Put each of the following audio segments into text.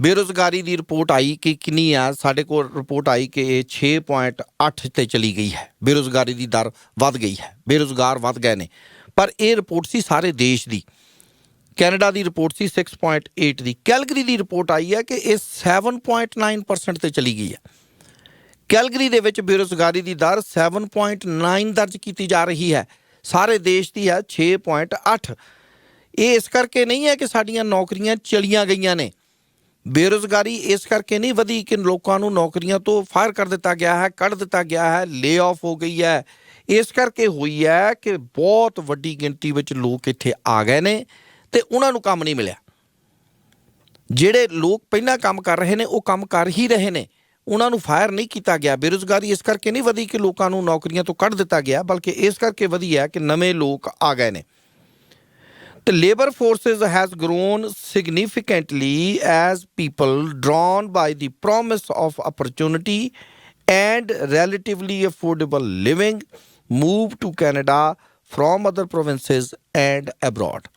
ਬੇਰੋਜ਼ਗਾਰੀ ਦੀ report ਆਈ ਕਿ ਕਿੰਨੀ ਆ, ਸਾਡੇ ਕੋਲ ਰਿਪੋਰਟ ਆਈ ਕਿ ਇਹ 6.8 ਤੇ ਚਲੀ ਗਈ ਹੈ। ਬੇਰੋਜ਼ਗਾਰੀ ਦੀ ਦਰ ਵੱਧ ਗਈ ਹੈ। ਬੇਰੋਜ਼ਗਾਰ ਵੱਧ ਗਏ ਨੇ। ਪਰ ਇਹ ਰਿਪੋਰਟ ਸੀ ਸਾਰੇ ਦੇਸ਼ ਦੀ। ਕੈਨੇਡਾ ਦੀ ਰਿਪੋਰਟ ਸੀ 6.8 ਦੀ। ਕੈਲਗਰੀ ਦੀ ਰਿਪੋਰਟ ਆਈ ਹੈ ਕਿ ਇਹ 7.9% ਤੇ ਚਲੀ ਗਈ ਹੈ। ਕੈਲਗਰੀ ਦੇ ਵਿੱਚ ਬੇਰੋਜ਼ਗਾਰੀ ਦੀ ਦਰ 7.9 ਦਰਜ ਕੀਤੀ ਜਾ ਰਹੀ ਹੈ। ਸਾਰੇ ਦੇਸ਼ ਦੀ ਹੈ 6.8 ਇਹ ਇਸ ਕਰਕੇ ਨਹੀਂ ਹੈ ਕਿ ਸਾਡੀਆਂ ਨੌਕਰੀਆਂ ਚਲੀਆਂ ਗਈਆਂ ਨੇ। ਬੇਰੋਜ਼ਗਾਰੀ ਇਸ ਕਰਕੇ ਨਹੀਂ ਵਧੀ ਕਿ ਲੋਕਾਂ ਨੂੰ ਨੌਕਰੀਆਂ ਤੋਂ ਫਾਇਰ ਕਰ ਦਿੱਤਾ ਗਿਆ ਹੈ, ਕੱਢ ਦਿੱਤਾ ਗਿਆ ਹੈ ਲੇ ਆਫ ਹੋ ਗਈ ਹੈ। ਇਸ ਕਰਕੇ ਹੋਈ ਹੈ ਕਿ ਬਹੁਤ ਵੱਡੀ ਗਿਣਤੀ ਵਿੱਚ ਲੋਕ ਇੱਥੇ ਆ ਗਏ ਨੇ ਤੇ ਉਹਨਾਂ ਨੂੰ ਕੰਮ ਨਹੀਂ ਮਿਲਿਆ। ਜਿਹੜੇ ਲੋਕ ਪਹਿਲਾਂ ਕੰਮ ਕਰ ਰਹੇ ਨੇ, ਉਹ ਕੰਮ ਕਰ ਹੀ ਰਹੇ ਨੇ। ਉਹਨਾਂ ਨੂੰ ਫਾਇਰ ਨਹੀਂ ਕੀਤਾ ਗਿਆ। ਬੇਰੁਜ਼ਗਾਰੀ ਇਸ ਕਰਕੇ ਨਹੀਂ ਵਧੀ ਕਿ ਲੋਕਾਂ ਨੂੰ ਨੌਕਰੀਆਂ ਤੋਂ ਕੱਢ ਦਿੱਤਾ ਗਿਆ, ਬਲਕਿ ਇਸ ਕਰਕੇ ਵਧੀ ਹੈ ਕਿ ਨਵੇਂ ਲੋਕ ਆ ਗਏ ਨੇ। The labor forces has grown significantly as people drawn by the promise of opportunity and relatively affordable living move to Canada from other provinces and abroad.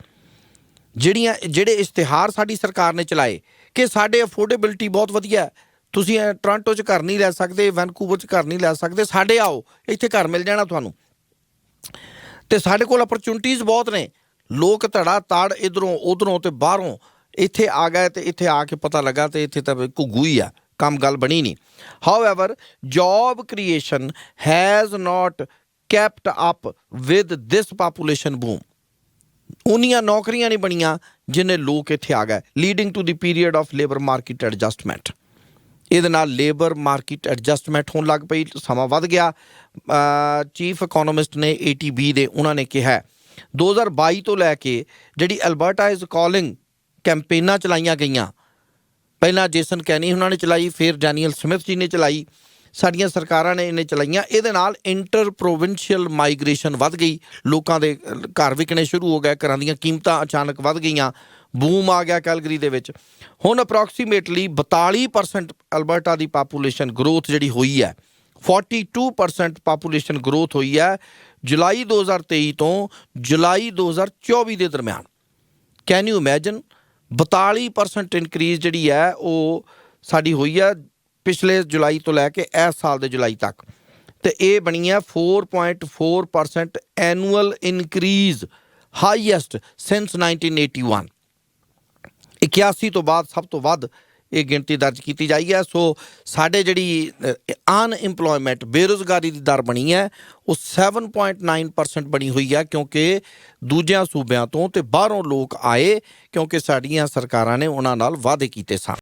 ਜਿਹੜੀਆਂ ਜਿਹੜੇ ਇਸ਼ਤਿਹਾਰ ਸਾਡੀ ਸਰਕਾਰ ਨੇ ਚਲਾਏ ਕਿ ਸਾਡੇ ਅਫੋਰਡੇਬਿਲਟੀ ਬਹੁਤ ਵਧੀਆ ਹੈ ਤੁਸੀਂ ਇਹ ਟੋਰਾਂਟੋ 'ਚ ਘਰ ਨਹੀਂ ਲੈ ਸਕਦੇ ਵੈਨਕੂਵਰ 'ਚ ਘਰ ਨਹੀਂ ਲੈ ਸਕਦੇ ਸਾਡੇ ਆਓ ਇੱਥੇ ਘਰ ਮਿਲ ਜਾਣਾ ਤੁਹਾਨੂੰ ਤੇ ਸਾਡੇ ਕੋਲ ਅਪਰਚੁਨਿਟੀਜ਼ ਬਹੁਤ ਨੇ ਲੋਕ ਧੜਾ ਤੜ ਇਧਰੋਂ, ਉਧਰੋਂ ਤੇ ਬਾਹਰੋਂ ਇੱਥੇ ਆ ਗਏ ਤੇ ਇੱਥੇ ਆ ਕੇ ਪਤਾ ਲੱਗਾ ਤੇ ਇੱਥੇ ਤਾਂ ਘੁੱਗੂ ਹੀ ਆ, ਕੰਮ ਗੱਲ ਬਣੀ ਨਹੀਂ। However job creation has not kept up with this population boom ਉਨੀਆਂ ਨੌਕਰੀਆਂ ਨਹੀਂ ਬਣੀਆਂ ਜਿੰਨੇ ਲੋਕ ਇੱਥੇ ਆ ਗਏ। Leading to the period of labour market adjustment ਇਹਦੇ ਨਾਲ ਲੇਬਰ ਮਾਰਕੀਟ ਐਡਜਸਟਮੈਂਟ ਹੋਣ ਲੱਗ ਪਈ, ਸਮਾਂ ਵੱਧ ਗਿਆ। ਚੀਫ ਇਕਨੋਮਿਸਟ ਨੇ ATB ਦੇ, ਉਹਨਾਂ ਨੇ ਕਿਹਾ 2022 ਤੋਂ ਲੈ ਕੇ ਜਿਹੜੀ ਅਲਬਰਟਾ ਇਜ਼ ਕਾਲਿੰਗ ਕੈਂਪੇਨਾਂ ਚਲਾਈਆਂ ਗਈਆਂ। ਪਹਿਲਾਂ ਜੇਸਨ ਕੈਨੀ ਉਹਨਾਂ ਨੇ ਚਲਾਈ, ਫਿਰ ਡੈਨੀਅਲ ਸਮਿਥ ਜੀ ਨੇ ਚਲਾਈ, ਸਾਡੀਆਂ ਸਰਕਾਰਾਂ ਨੇ ਇਹਨੇ ਚਲਾਈਆਂ। ਇਹਦੇ ਨਾਲ ਇੰਟਰ ਪ੍ਰੋਵਿੰਸ਼ੀਅਲ ਮਾਈਗ੍ਰੇਸ਼ਨ ਵੱਧ ਗਈ, ਲੋਕਾਂ ਦੇ ਘਰ ਵਿਕਣੇ ਸ਼ੁਰੂ ਹੋ ਗਏ, ਘਰਾਂ ਦੀਆਂ ਕੀਮਤਾਂ ਅਚਾਨਕ ਵੱਧ ਗਈਆਂ, ਬੂਮ ਆ ਗਿਆ ਕੈਲਗਰੀ ਦੇ ਵਿੱਚ। ਹੁਣ ਅਪਰੋਕਸੀਮੇਟਲੀ 42% ਅਲਬਰਟਾ ਦੀ ਪਾਪੂਲੇਸ਼ਨ ਗਰੋਥ ਜਿਹੜੀ ਹੋਈ ਹੈ 42% ਪਾਪੂਲੇਸ਼ਨ ਗਰੋਥ ਹੋਈ ਹੈ। ਜੁਲਾਈ 2023 ਤੋਂ ਜੁਲਾਈ 2024 ਦੇ ਦਰਮਿਆਨ। ਕੈਨ ਯੂ ਇਮੇਜਿਨ 42% ਇਨਕਰੀਜ਼ ਜਿਹੜੀ ਹੈ, ਉਹ ਸਾਡੀ ਹੋਈ ਹੈ ਪਿਛਲੇ ਜੁਲਾਈ ਤੋਂ ਲੈ ਕੇ ਇਸ ਸਾਲ ਦੇ ਜੁਲਾਈ ਤੱਕ। ਤੇ ਇਹ ਬਣੀ ਹੈ 4.4% ਐਨੂਅਲ ਇਨਕਰੀਜ਼ ਹਾਈਐਸਟ ਸਿੰਸ 1981 81 ਤੋਂ ਬਾਅਦ, ਸਭ ਤੋਂ ਵੱਧ ਇਹ ਗਿਣਤੀ ਦਰਜ ਕੀਤੀ ਜਾਈ ਹੈ। ਸੋ ਸਾਡੇ ਜਿਹੜੀ ਅਨਇੰਪਲੋਇਮੈਂਟ ਬੇਰੁਜ਼ਗਾਰੀ ਦੀ ਦਰ ਬਣੀ ਹੈ, ਉਹ 7.9% ਬਣੀ ਹੋਈ ਹੈ ਕਿਉਂਕਿ ਦੂਜਿਆਂ ਸੂਬਿਆਂ ਤੋਂ ਤੇ ਬਾਹਰੋਂ ਲੋਕ ਆਏ ਕਿਉਂਕਿ ਸਾਡੀਆਂ ਸਰਕਾਰਾਂ ਨੇ ਉਹਨਾਂ ਨਾਲ ਵਾਅਦੇ ਕੀਤੇ ਸਨ।